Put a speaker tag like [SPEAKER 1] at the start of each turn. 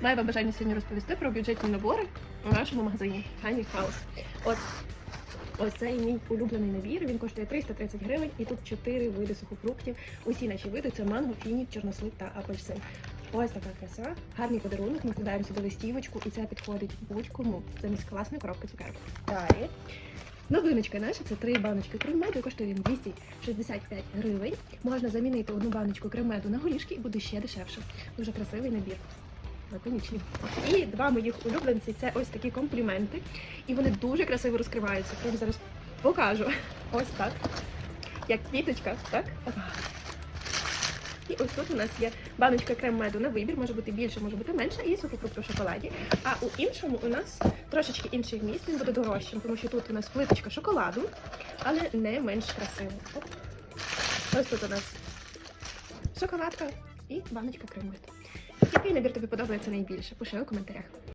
[SPEAKER 1] маю бажання сьогодні розповісти про бюджетні набори у нашому магазині Honey House. От ось цей мій улюблений набір. Він коштує 330 гривень, і тут 4 види сухофруктів. Усі наші види це манго, фіні, чорнослив та апельсин. Ось така краса, гарний подарунок. Ми вкладаємо сюди листівочку, і це підходить будь-кому. Це місь класна коробка цукерок. Далі. Новиночка наша це три баночки крем-меду, коштує він 265 гривень. Можна замінити одну баночку крем-меду на голішки і буде ще дешевше. Дуже красивий набір. Лаконічний. І два моїх улюбленці це ось такі компліменти. І вони дуже красиво розкриваються. Вам зараз покажу. Ось так. Як квіточка, так? І ось тут у нас є баночка крем-меду на вибір, може бути більше, може бути менше, і сухофрукти в шоколаді. А у іншому у нас трошечки інший вміст, він буде дорожчим, тому що тут у нас плиточка шоколаду, але не менш красиво. Ось тут у нас шоколадка і баночка крем-меду. Який набір тобі подобається найбільше? Пиши у коментарях.